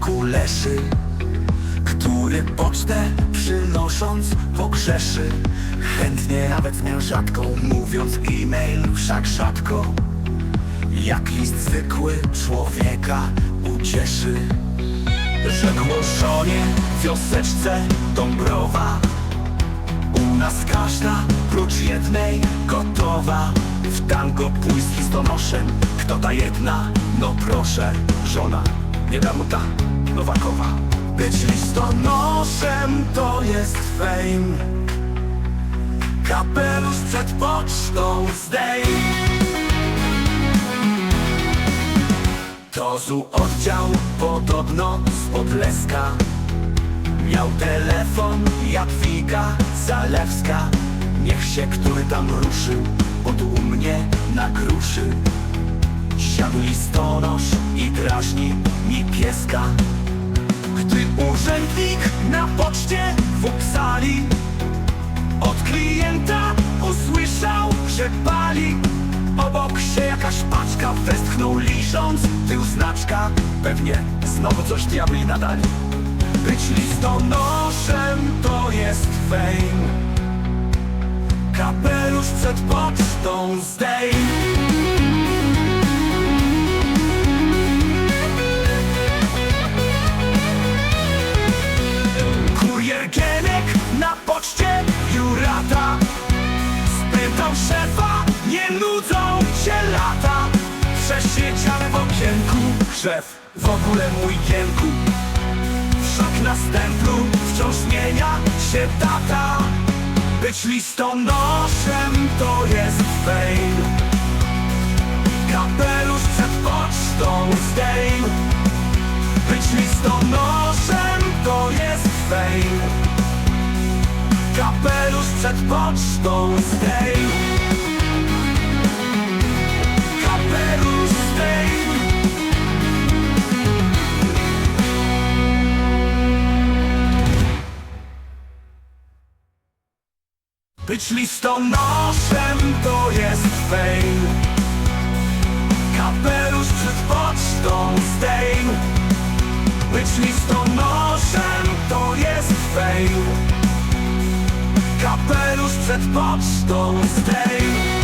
kuleszy Który pocztę przynosząc pogrzeszy. Chętnie nawet nierzadko mówiąc e-mail wszak rzadko Jak list zwykły człowieka ucieszy. Rzekło żonie wioseczce Dąbrowa U nas każda prócz jednej gotowa. W tango pójść z listonoszem Kto ta jedna? No proszę Żona, nie mu ta Nowakowa. Być listonoszem to jest fame. Kapelusz przed pocztą zdejm To zu oddział podobno z Podleska. Miał telefon Jadwiga Zalewska. Niech się który tam ruszył tu u mnie na gruszy. Siadł listonosz i drażni mi pieska Gdy urzędnik na poczcie w Uppsali Od klienta usłyszał, że pali Obok się jakaś paczka westchnął liżąc Tył znaczka, pewnie znowu coś diabli nadali. Być listonoszem to jest fame. Kapelusz przed pocztą zdejm szefa, nie nudzą się lata. Przesiedziane w okienku Szef, w ogóle mój gienku. Wszak na stemplu wciąż zmienia się data. Być listonoszem to jest fame Kapelusz przed pocztą zdejm. Być listonoszem to jest Kapelusz przed pocztą zdejm Kapelusz zdejm Być listonoszem to jest fame. Kapelusz przed pocztą zdejm Być listonoszem Kapelusz przed pocztą zdejm Kapelusz